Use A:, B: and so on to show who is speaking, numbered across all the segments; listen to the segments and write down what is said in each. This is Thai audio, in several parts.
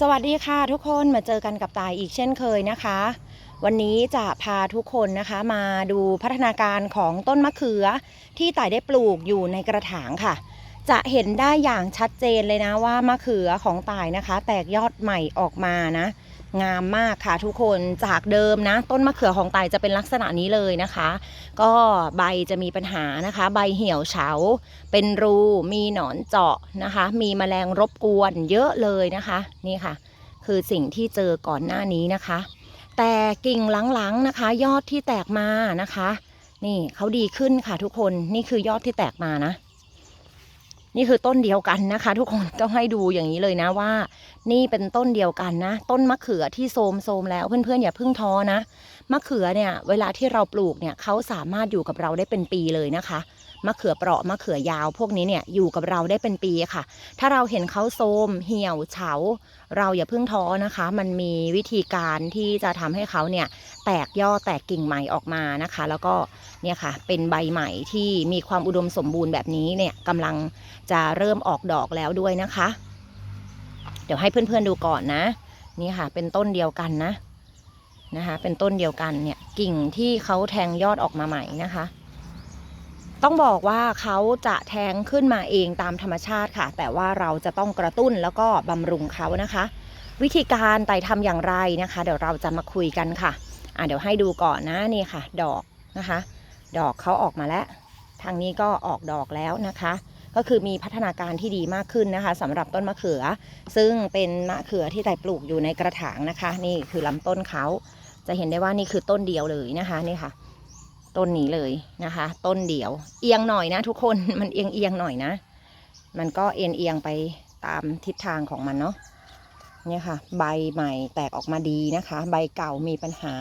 A: สวัสดีค่ะทุกคนมาเจอกันกับตายอีกเช่นเคยนะคะ วันนี้จะพาทุกคนนะคะมาดูพัฒนาการของต้นมะเขือ ที่ตายได้ปลูกอยู่ในกระถางค่ะ จะเห็นได้อย่างชัดเจนเลยนะว่ามะเขือของตายนะคะ แตกยอดใหม่ออกมานะ งามมากค่ะทุกคนจากเดิมนะ ต้นมะเขือของตายจะเป็นลักษณะนี้เลยนะคะ ก็ใบจะมีปัญหานะคะ ใบเหี่ยวเฉา เป็นรูมีหนอนเจาะนะคะ มีแมลงรบกวนเยอะเลยนะคะนี่ค่ะ คือสิ่งที่เจอก่อนหน้านี้นะคะ แต่กิ่งหลังๆนะคะ ยอดที่แตกมานะคะ นี่เขาดีขึ้นค่ะทุกคนนี่คือยอดที่แตกมานะ นี่คือต้นเดียวกันนะคะ ทุกคนต้องให้ดูอย่างนี้เลยนะว่า นี่เป็นต้นเดียวกันนะ ต้นมะเขือที่โทมโทมแล้วเพื่อนๆอย่าเพิ่งท้อนะมะเขือเนี่ย เวลาที่เราปลูกเนี่ยเขาสามารถอยู่กับเราได้เป็นปีเลยนะคะมะเขือเปราะมะเขือยาว พวกนี้เนี่ยอยู่กับเราได้เป็นปีค่ะ ถ้าเราเห็นเขาโทมเหี่ยวเฉา เราอย่าเพิ่งท้อนะคะ มันมีวิธีการที่จะทำให้เขาเนี่ยแตกยอดแตกกิ่งใหม่ออกมานะคะ แล้วก็ เนี่ยค่ะเป็นใบใหม่ที่มีความอุดมสมบูรณ์แบบนี้เนี่ยกำลังจะเริ่มออกดอกแล้วด้วยนะคะ เดี๋ยวให้เพื่อนๆดูก่อนนะ นี่ค่ะเป็นต้นเดียวกันนะนะคะเป็นต้นเดียวกันเนี่ยกิ่งที่เขาแทงยอดออกมาใหม่นะคะ ต้องบอกว่าเขาจะแทงขึ้นมาเองตามธรรมชาติค่ะ แต่ว่าเราจะต้องกระตุ้นแล้วก็บำรุงเขานะคะ วิธีการไต่ทำอย่างไรนะคะ เดี๋ยวเราจะมาคุยกันค่ะอะเดี๋ยวให้ดูก่อนนะนี่ค่ะ ดอกนะคะ ดอกเขาออกมาแล้ว ทางนี้ก็ออกดอกแล้วนะคะ ก็คือมีพัฒนาการที่ดีมากขึ้นนะคะสำหรับต้นมะเขือ ซึ่งเป็นมะเขือที่ไต่ปลูกอยู่ในกระถางนะคะ นี่คือลำต้นเขาจะเห็นได้ว่านี่คือต้นเดียวเลยนะคะนี่ค่ะ ต้นนี้เลยนะคะ ต้นเดียว เอียงหน่อยนะทุกคนมันเอียงเอียงหน่อยนะ มันก็เอียงเอียงไปตามทิศทางของมันเนาะ เนี่ยค่ะ ใบใหม่แตกออกมาดีนะคะ ใบเก่ามีปัญหา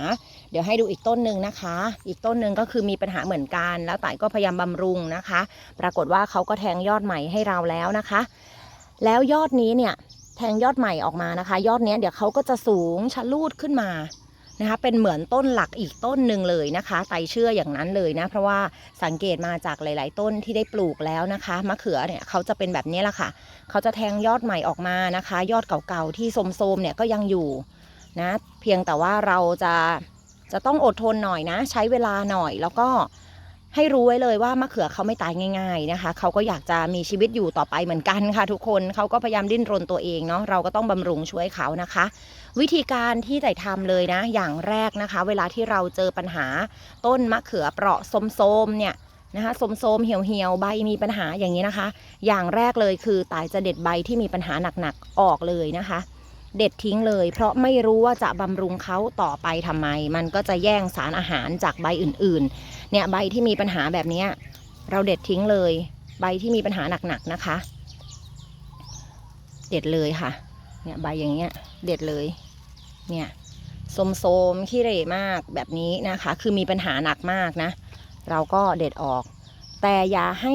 A: เดี๋ยวให้ดูอีกต้นหนึ่งนะคะ อีกต้นหนึ่งก็คือมีปัญหาเหมือนกัน แล้วต่ายก็พยายามบำรุงนะคะ ปรากฏว่าเขาก็แทงยอดใหม่ให้เราแล้วนะคะ แล้วยอดนี้เนี่ยแทงยอดใหม่ออกมานะคะ ยอดนี้เดี๋ยวเขาก็จะสูงชะลูดขึ้นมานะคะเป็นเหมือนต้นหลักอีกต้นหนึ่งเลยนะคะไตเชื่ออย่างนั้นเลยนะเพราะว่าสังเกตมาจากหลาย ๆ ต้นที่ได้ปลูกแล้วนะคะมะเขือเนี่ยเขาจะเป็นแบบนี้แหละค่ะ เขาจะแทงยอดใหม่ออกมานะคะ ยอดเก่าๆที่โทรมๆเนี่ยก็ยังอยู่นะ เพียงแต่ว่าเราจะจะต้องอดทนหน่อยนะ ใช้เวลาหน่อยแล้วก็ให้รู้ไว้เลยว่ามะเขือเขาไม่ตายง่าย ๆนะคะ เขาก็อยากจะมีชีวิตอยู่ต่อไปเหมือนกันค่ะทุกคนเขาก็พยายามดิ้นรนตัวเองเนาะเราก็ต้องบำรุงช่วยเขานะคะ วิธีการที่ไต่ทำเลยนะ อย่างแรกนะคะ เวลาที่เราเจอปัญหาต้นมะเขือเปราะโสมๆเนี่ย นะคะโสมๆเหี่ยวๆใบมีปัญหาอย่างนี้นะคะ อย่างแรกเลยคือตายจะเด็ดใบที่มีปัญหาหนักๆออกเลยนะคะ เด็ดทิ้งเลย เพราะไม่รู้ว่าจะบำรุงเขาต่อไปทำไม มันก็จะแย่งสารอาหารจากใบอื่นๆ เนี่ยใบที่มีปัญหาแบบนี้เราเด็ดทิ้งเลย ใบที่มีปัญหาหนักๆนะคะ เด็ดเลยค่ะ เนี่ยใบอย่างเงี้ยเด็ดเลย เนี่ยโสมๆขี้เหร่มากแบบนี้นะคะ คือมีปัญหาหนักมากนะ เราก็เด็ดออก แต่อย่าให้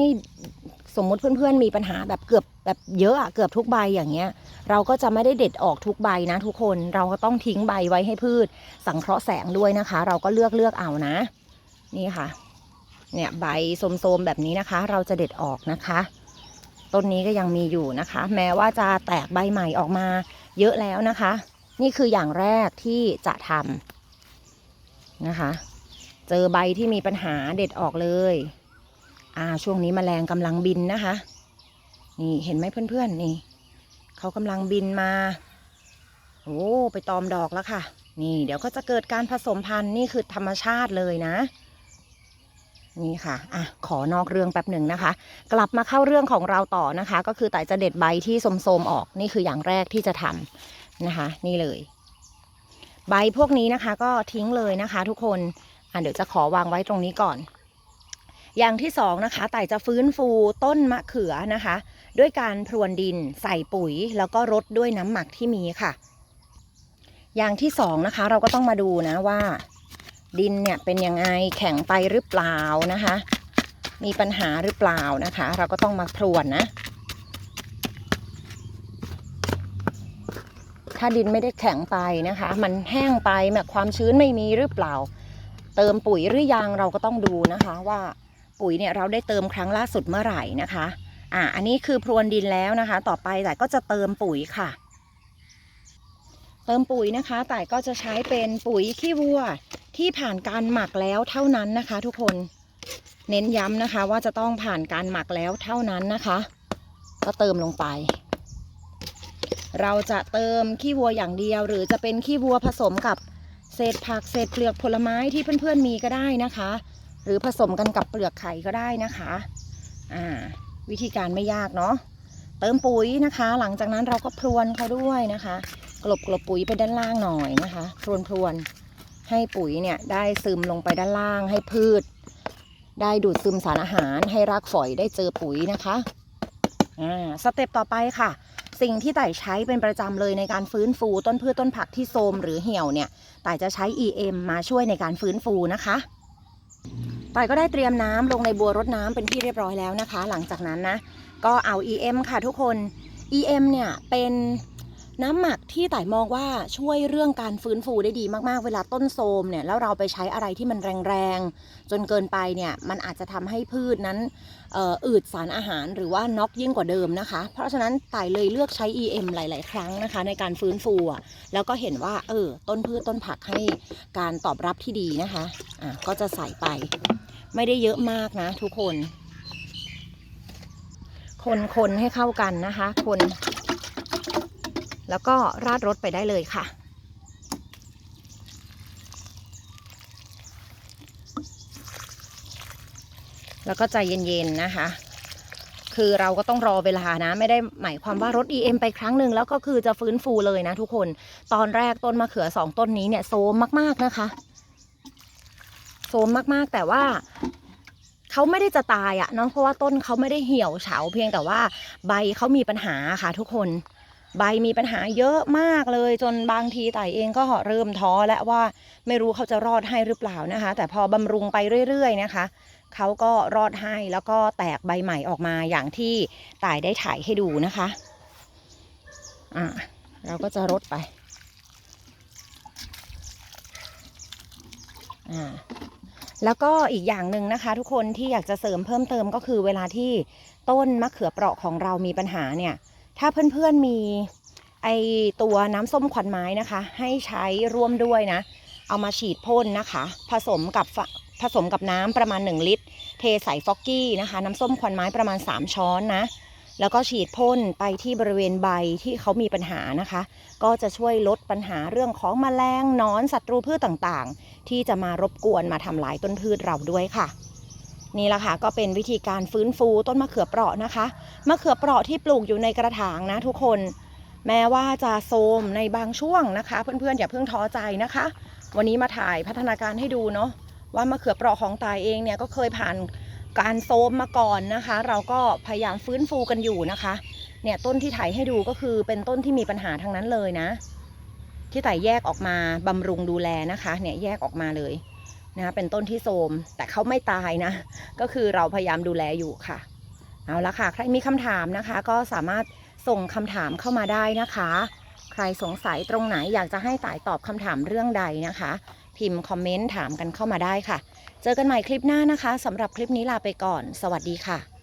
A: สมมุติเพื่อนๆมีปัญหาแบบเกือบแบบเยอะอะเกือบทุกใบอย่างเงี้ย เราก็จะไม่ได้เด็ดออกทุกใบนะ ทุกคนเราก็ต้องทิ้งใบไว้ให้พืช สังเคราะห์แสงด้วยนะคะ เราก็เลือกเลือกเอานะ นี่ค่ะ เนี่ยใบโสมๆแบบนี้นะคะ เราจะเด็ดออกนะคะต้นนี้ก็ยังมีอยู่นะคะ แม้ว่าจะแตกใบใหม่ออกมาเยอะแล้วนะคะ นี่คืออย่างแรกที่จะทำนะคะ เจอใบที่มีปัญหาเด็ดออกเลย อ่า ช่วงนี้มแมลงกำลังบินนะคะ นี่เห็นไหมเพื่อนๆนี่เขากำลังบินมา โอ้ไปตอมดอกแล้วค่ะ นี่ เดี๋ยวก็จะเกิดการผสมพันธุ์นี่คือธรรมชาติเลยนะ นี่ค่ะ อะ ขอนอกเรื่องแป๊บหนึ่งนะคะ กลับมาเข้าเรื่องของเราต่อนะคะ ก็คือแต่จะเด็ดใบที่โสมๆออกนี่คืออย่างแรกที่จะทำนะคะ นี่เลย ใบพวกนี้นะคะ ก็ทิ้งเลยนะคะ ทุกคน อะเดี๋ยวจะขอวางไว้ตรงนี้ก่อน อย่างที่สองนะคะไต่จะฟื้นฟูต้นมะเขือนะคะ ด้วยการพรวนดินใส่ปุ๋ย แล้วก็รดด้วยน้ำหมักที่มีค่ะ อย่างที่สองนะคะเราก็ต้องมาดูนะว่า ดินเนี่ยเป็นยังไงแข็งไปหรือเปล่านะคะ มีปัญหาหรือเปล่านะคะ เราก็ต้องมาพรวนนะถ้าดินไม่ได้แข็งไปนะคะ มันแห้งไปแบบความชื้นไม่มีหรือเปล่า เติมปุ๋ยหรือยังเราก็ต้องดูนะคะว่าปุ๋ยเนี่ยเราได้เติมครั้งล่าสุดเมื่อไหร่นะคะอ่าอันนี้คือพรวนดินแล้วนะคะ ต่อไปแต่ก็จะเติมปุ๋ยค่ะ เติมปุ๋ยนะคะ แต่ก็จะใช้เป็นปุ๋ยขี้วัวที่ผ่านการหมักแล้วเท่านั้นนะคะ ทุกคนเน้นย้ำนะคะว่าจะต้องผ่านการหมักแล้วเท่านั้นนะคะ ก็เติมลงไป เราจะเติมขี้วัวอย่างเดียว หรือจะเป็นขี้วัวผสมกับ เศษผักเศษเปลือกผลไม้ที่เพื่อนๆมีก็ได้นะคะ หรือผสมกันกับเปลือกไข่ก็ได้นะคะอ่าวิธีการไม่ยากเนาะเติมปุ๋ยนะคะ หลังจากนั้นเราก็พรวนเขาด้วยนะคะ กลบกลบปุ๋ยไปด้านล่างหน่อยนะคะ พรวนพรวนให้ปุ๋ยเนี่ยได้ซึมลงไปด้านล่างให้พืช ได้ดูดซึมสารอาหารให้รากฝอยได้เจอปุ๋ยนะคะอ่าสเต็ปต่อไปค่ะ สิ่งที่ไต่ใช้เป็นประจำเลยในการฟื้นฟูต้นพืชต้นผักที่โทมหรือเหี่ยวเนี่ยไต่จะใช้ EM มาช่วยในการฟื้นฟูนะคะไต่ก็ได้เตรียมน้ำลงในบัวรดน้ำเป็นที่เรียบร้อยแล้วนะคะ หลังจากนั้นนะก็เอา EM ค่ะทุกคน EM เนี่ยเป็น น้ำหมักที่ไต่มองว่าช่วยเรื่องการฟื้นฟูได้ดีมากๆ เวลาต้นโทมเนี่ยแล้วเราไปใช้อะไรที่มันแรงๆ จนเกินไปเนี่ยมันอาจจะทำให้พืชนั้นอ,อ,อืดสารอาหารหรือว่าน็อกยิ่งกว่าเดิมนะคะ เพราะฉะนั้นไต่เลยเลือกใช้ EM หลาย ๆ ครั้งนะคะ ในการฟื้นฟูแล้วก็เห็นว่าเออต้นพืชต้นผักให้การตอบรับที่ดีนะคะอะก็จะใส่ไป ไม่ได้เยอะมากนะทุกคน คนคนให้เข้ากันนะคะ คน แล้วก็ราดรสไปได้เลยค่ะ แล้วก็ใจเย็นๆนะคะคือเราก็ต้องรอเวลานะ ไม่ได้หมายความว่ารถ EM ไปครั้งหนึ่งแล้วก็คือจะฟื้นฟูเลยนะทุกคนตอนแรกต้นมะเขือสองต้นนี้เนี่ยโซมมากๆนะคะ โซมมากๆแต่ว่าเขาไม่ได้จะตายอะเนาะเพราะว่าต้นเขาไม่ได้เหี่ยวเฉาเพียงแต่ว่าใบเขามีปัญหาค่ะทุกคน ใบมีปัญหาเยอะมากเลย จนบางทีไต่เองก็เริ่มท้อแล้วว่าไม่รู้เขาจะรอดให้หรือเปล่านะคะ แต่พอบำรุงไปเรื่อยๆนะคะเขาก็รอดให้แล้วก็แตกใบใหม่ออกมาอย่างที่ไต่ได้ถ่ายให้ดูนะคะ อ่าเราก็จะรดไป อ่าแล้วก็อีกอย่างหนึ่งนะคะ ทุกคนที่อยากจะเสริมเพิ่มเติมก็คือเวลาที่ต้นมะเขือเปราะของเรามีปัญหาเนี่ย ถ้าเพื่อนๆมีไอตัวน้ำส้มขวัญไม้นะคะ ให้ใช้ร่วมด้วยนะ เอามาฉีดพ่นนะคะ ผสมกับผสมกับน้ำประมาณ 1 ลิตร เทใส่ฟอกกี้นะคะ น้ำส้มขวัญไม้ประมาณ 3 ช้อนนะแล้วก็ฉีดพ่นไปที่บริเวณใบที่เขามีปัญหานะคะ ก็จะช่วยลดปัญหาเรื่องของแมลงนอนศัตรูพืชต่างๆ ที่จะมารบกวนมาทำลายต้นพืชเราด้วยค่ะ นี่แหละค่ะก็เป็นวิธีการฟื้นฟูต้นมะเขือเปราะนะคะ มะเขือเปราะที่ปลูกอยู่ในกระถางนะทุกคน แม้ว่าจะโทมในบางช่วงนะคะ เพื่อนๆอย่าเพิ่งท้อใจนะคะ วันนี้มาถ่ายพัฒนาการให้ดูเนาะว่ามะเขือเปราะของตายเองเนี่ยก็เคยผ่านการโทมมาก่อนนะคะ เราก็พยายามฟื้นฟูกันอยู่นะคะ เนี่ยต้นที่ถ่ายให้ดูก็คือเป็นต้นที่มีปัญหาทั้งนั้นเลยนะ ที่ไต่แยกออกมาบำรุงดูแลนะคะ เนี่ยแยกออกมาเลย นะเป็นต้นที่โทรมแต่เขาไม่ตายนะ ก็คือเราพยายามดูแลอยู่ค่ะ เอาละค่ะ ใครมีคำถามนะคะ ก็สามารถส่งคำถามเข้ามาได้นะคะ ใครสงสัยตรงไหนอยากจะให้ต่ายตอบคำถามเรื่องใดนะคะ พิมพ์คอมเมนต์ถามกันเข้ามาได้ค่ะ เจอกันใหม่คลิปหน้านะคะสำหรับคลิปนี้ลาไปก่อน สวัสดีค่ะ